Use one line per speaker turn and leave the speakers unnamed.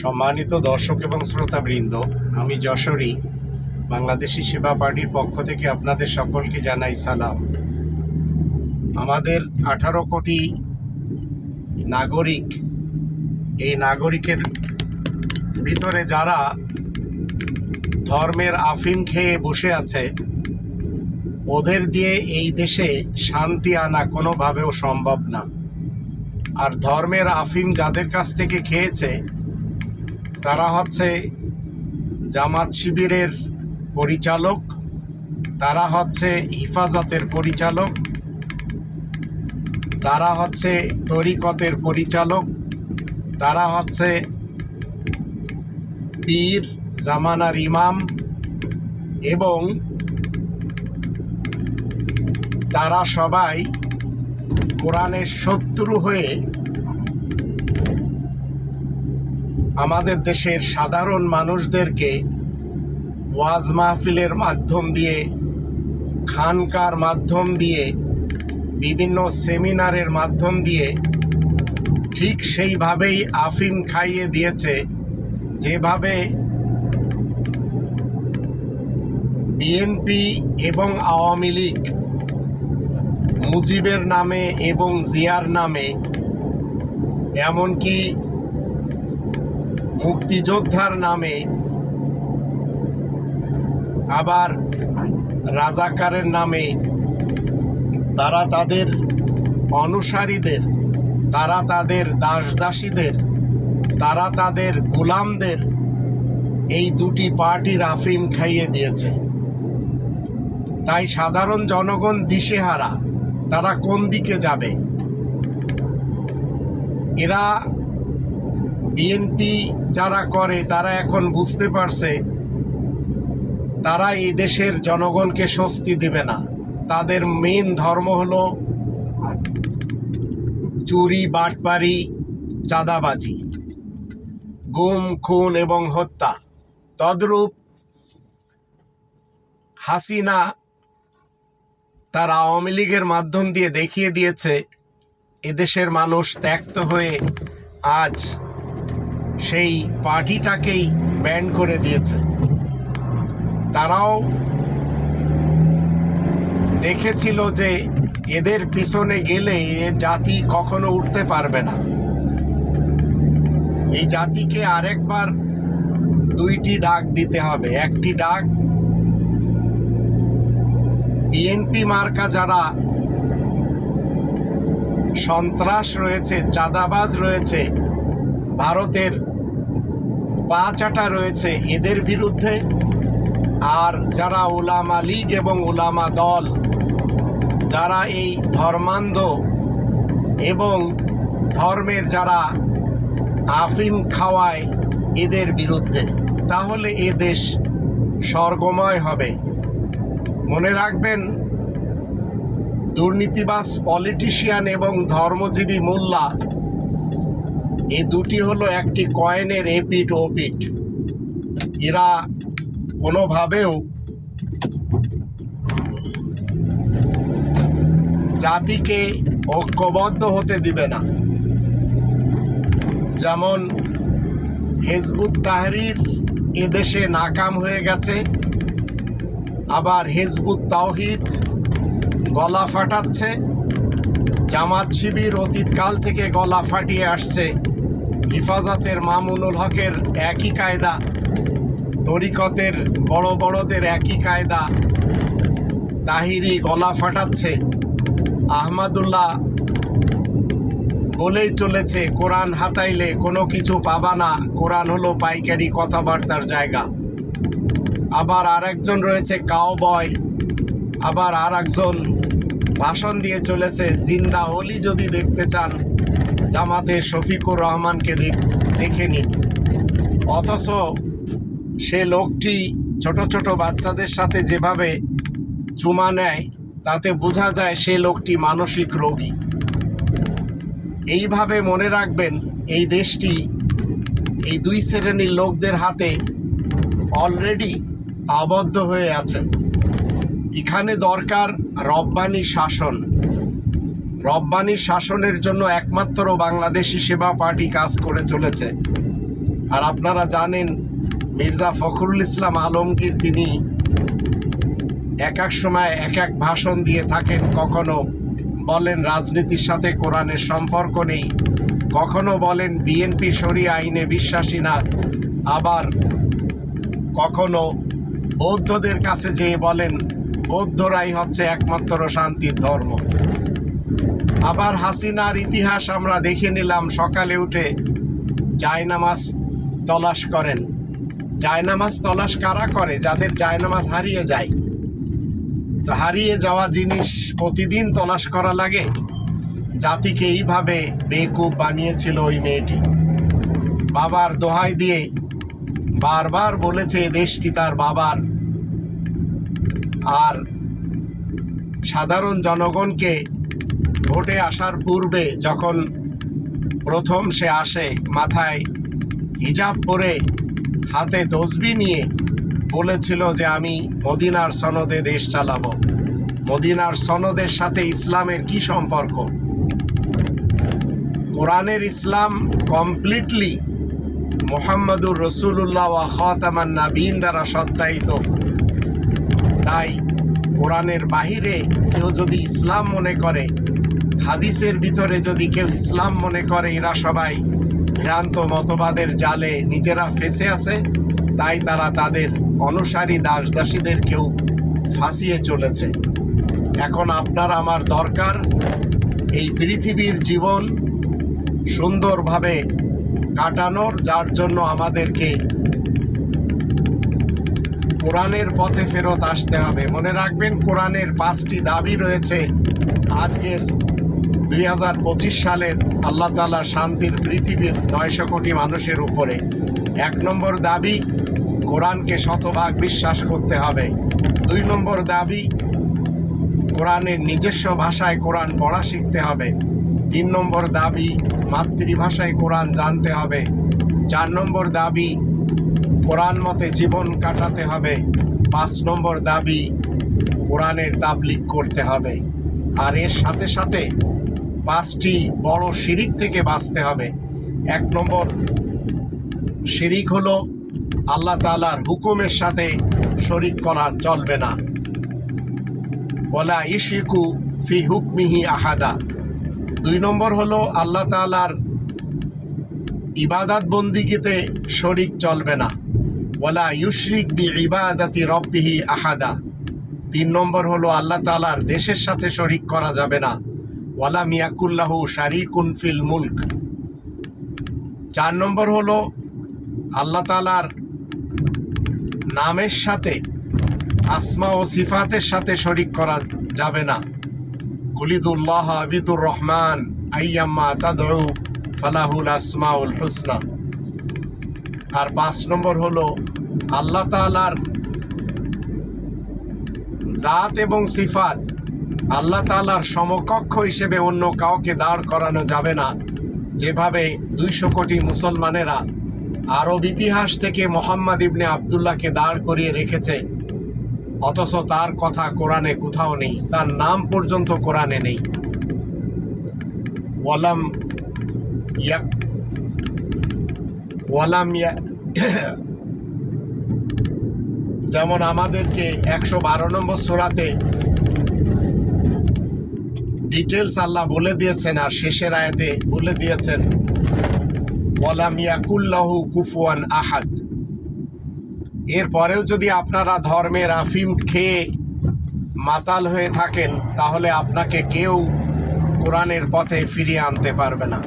সম্মানিত দর্শক এবং শ্রোতাবৃন্দ, আমি যশোরী, বাংলাদেশি সেবা পার্টির পক্ষ থেকে আপনাদের সকলকে জানাই সালাম। আমাদের আঠারো কোটি নাগরিক, এই নাগরিকের ভিতরে যারা ধর্মের আফিম খেয়ে বসে আছে, ওদের দিয়ে এই দেশে শান্তি আনা কোনোভাবেও সম্ভব না। আর ধর্মের আফিম যাদের কাছ থেকে খেয়েছে, তারা হচ্ছে জামাত শিবিরের পরিচালক, তারা হচ্ছে হিফাজতের পরিচালক, তারা হচ্ছে তরিকতের পরিচালক, তারা হচ্ছে পীর জামানার ইমাম এবং তারা সবাই কোরআনের শত্রু হয়ে আমাদের দেশের সাধারণ মানুষদেরকে ওয়াজ মাহফিলের মাধ্যম দিয়ে, খানকার মাধ্যম দিয়ে, বিভিন্ন সেমিনারের মাধ্যম দিয়ে ঠিক সেইভাবেই আফিম খাইয়ে দিয়েছে। যেভাবে বিএনপি এবং আওয়ামী লীগ মুজিবের নামে এবং জিয়ার নামে, এমনকি মুক্তিযোদ্ধার নামে আবার রাজাকারের নামে তারা তাদের অনুসারীদের, তারা তাদের দাস দাসীদের তারা তাদের গোলামদের এই দুটি পার্টির আফিম খাইয়ে দিয়েছে। তাই সাধারণ জনগণ দিশেহারা, তারা কোন দিকে যাবে? এরা বিএনপি যারা করে, তারা এখন বুঝতে পারছে, তারা এই দেশের জনগণকে স্বস্তি দেবে না। তাদের মেন ধর্ম হলো চুরি, বাটপারি, চাঁদাবাজি, গুম, খুন এবং হত্যা। তদ্রূপ হাসিনা তার আওয়ামী লীগের মাধ্যম দিয়ে দেখিয়ে দিয়েছে, এদেশের মানুষ ত্যক্ত হয়ে আজ সেই পার্টিটাকেই ব্যান করে দিয়েছে। তারাও দেখেছিল যে এদের পিছনে গেলে জাতি কখনো উঠতে পারবে না। এই জাতিকে আরেকবার দুইটি ডাক দিতে হবে। একটি ডাক বিএনপি মার্কা যারা সন্ত্রাস রয়েছে, চাঁদাবাজ রয়েছে, ভারতের পা চাটা রয়েছে এদের বিরুদ্ধে। আর যারা ওলামা লীগ এবং ওলামা দল, যারা এই ধর্মান্ধ এবং ধর্মের যারা আফিম খাওয়ায় এদের বিরুদ্ধে, তাহলে এ দেশ স্বর্গময় হবে। মনে রাখবেন দুর্নীতিবাস পলিটিশিয়ান এবং ধর্মজীবী মোল্লা এই দুটি হলো একটি কয়েনের এপিট ওপিট এরা কোনোভাবেও জাতিকে ঐক্যবদ্ধ হতে দিবে না। যেমন হেজবুত তাহরির এদেশে নাকাম হয়ে গেছে, আবার হেজবুত তাওহিদ গলা ফাটাচ্ছে, জামাত শিবির অতীতকাল থেকে গলা ফাটিয়ে আসছে। হিফাজতের মামুনুল হকের একই কায়দা, তরিকতের বড় বড়দের একই কায়দা, তাহিরি গলা ফাটাচ্ছে, আহমাদুল্লাহ বলেই চলেছে, কোরআন হাতাইলে কোনো কিছু পাবা না, কোরআন হলো পাইকারি কথাবার্তার জায়গা। আবার আরেকজন রয়েছে কাউবয় আবার আর একজন ভাষণ দিয়ে চলেছে, জিন্দা অলি যদি দেখতে চান জামাতে শফিকুর রহমানকে দেখ- নিন। অথচ সে লোকটি ছোট ছোট বাচ্চাদের সাথে যেভাবে চুমা নেয়, তাতে বোঝা যায় সে লোকটি মানসিক রোগী। এইভাবে মনে রাখবেন, এই দেশটি এই দুই শ্রেণির লোকদের হাতে অলরেডি আবদ্ধ হয়ে আছে। এখানে দরকার রব্বানি শাসন। রব্বানি শাসনের জন্য একমাত্র বাংলাদেশি সেবা পার্টি কাজ করে চলেছে। আর আপনারা জানেন, মির্জা ফখরুল ইসলাম আলমগীর তিনি এক এক সময় এক এক ভাষণ দিয়ে থাকেন, কখনো বলেন রাজনীতির সাথে কোরআনের সম্পর্ক নেই, কখনো বলেন বিএনপি সরিয়া আইনে বিশ্বাসী না, আবার কখনো বৌদ্ধদের কাছে যেয়ে বলেন, বৌদ্ধরাই হচ্ছে একমাত্র শান্তির ধর্ম। আবার হাসিনার ইতিহাস আমরা দেখে নিলাম। সকালে উঠে জায়নামাজ তলাশ করেন। জায়নামাজ তলাশ কারা করে? যাদের জায়নামাজ হারিয়ে যায়। তো হারিয়ে যাওয়া জিনিস প্রতিদিন তলাশ করা লাগে। জাতিকে এইভাবে বেকুব বানিয়েছিল ওই মেয়েটি। বাবার দোহাই দিয়ে বারবার বলেছে দেশটি তার বাবার। আর সাধারণ জনগণকে ভোটে আসার পূর্বে যখন প্রথম সে আসে, মাথায় হিজাব পরে হাতে তসবি নিয়ে বলেছিল যে আমি মদিনার সনদে দেশ চালাবো। মদিনার সনদের সাথে ইসলামের কি সম্পর্ক? কোরআনের ইসলাম কমপ্লিটলি মোহাম্মদুর রসুল্লাহ ওয়া খতামান নাবিন দ্বারা সত্যায়িত। তাই কোরআনের বাহিরে কেউ যদি ইসলাম মনে করে হাদিসের ভিতরে যদি কেউ ইসলাম মনে করে, এরা সবাই ভ্রান্ত মতবাদের জালে নিজেরা ফেসে আছে, তাই তারা তাদের অনুসারী দাস দাসীদের কেউ ফাঁসিয়ে চলেছে। এখন আপনার আমার দরকার এই পৃথিবীর জীবন সুন্দরভাবে কাটানোর, যার জন্য আমাদেরকে কোরআনের পথে ফেরত আসতে হবে। মনে রাখবেন, কোরআনের পাঁচটি দাবি রয়েছে। আজকের দুই হাজার পঁচিশ সালের আল্লাহ তালা শান্তির পৃথিবীর নয়শো কোটি মানুষের উপরে এক নম্বর দাবি, কোরআনকে শতভাগ বিশ্বাস করতে হবে। দুই নম্বর দাবি, কোরআনের নিজস্ব ভাষায় কোরআন পড়া শিখতে হবে। তিন নম্বর দাবি, মাতৃভাষায় কোরআন জানতে হবে। চার নম্বর দাবি, কোরআন মতে জীবন কাটাতে হবে। পাঁচ নম্বর দাবি, কোরআনের তাবলিক করতে হবে। আর এর সাথে সাথে পাঁচটি বড় শিরিক থেকে বাঁচতে হবে। এক নম্বর শিরিক হলো আল্লাহ তালার হুকুমের সাথে শরিক করা চলবে না। বলা ইশিকু ফি হুকমিহি আহাদা। দুই নম্বর হলো আল্লাহ তালার ইবাদাত বন্দিগিতে শরিক চলবে না। ওয়ালা ইউশরিক বি ইবাদাতি রব্বিহি আহাদা। তিন নম্বর হলো আল্লাহ তালার দেশের সাথে শরিক করা যাবে না। ওয়ালা মিয়াকুল্লাহু শারিকুন ফিল মুলক। চার নম্বর হল, আল্লাহ তালার নামের সাথে, আসমা ও সিফাতের সাথে শরিক করা যাবে না। কুলিদুল্লাহ আবিদুর রহমান, আইয়াম্মা তাদউ, ফালাহুল আসমাউল হুসনা। আর পাঁচ নম্বর হল, আল্লাহ তালার জাত এবং সিফাত আল্লাহ তালার সমকক্ষ হিসেবে অন্য কাউকে দাঁড় করানো যাবে না। যেভাবে দুইশো কোটি মুসলমানেরা আরব ইতিহাস থেকে মোহাম্মদ ইবনে আবদুল্লাহকে দাঁড় করিয়ে রেখেছে, অথচ তার কথা কোরআনে কোথাও নেই, তার নাম পর্যন্ত কোরআনে নেই। ওয়ালাম ইয়াক, ওয়ালাম যেমন আমাদেরকে একশো বারো নম্বর সোরাতে ডিটেলস আল্লাহ বলে দিয়েছেন আর শেষের আয়াতে বলে দিয়েছেন, ওয়ালাম ইয়াকুল্লাহু কুফুয়ান আহাদ। এরপরেও যদি আপনারা ধর্মের আফিম খেয়ে মাতাল হয়ে থাকেন, তাহলে আপনাকে কেউ কোরআনের পথে ফিরিয়ে আনতে পারবে না।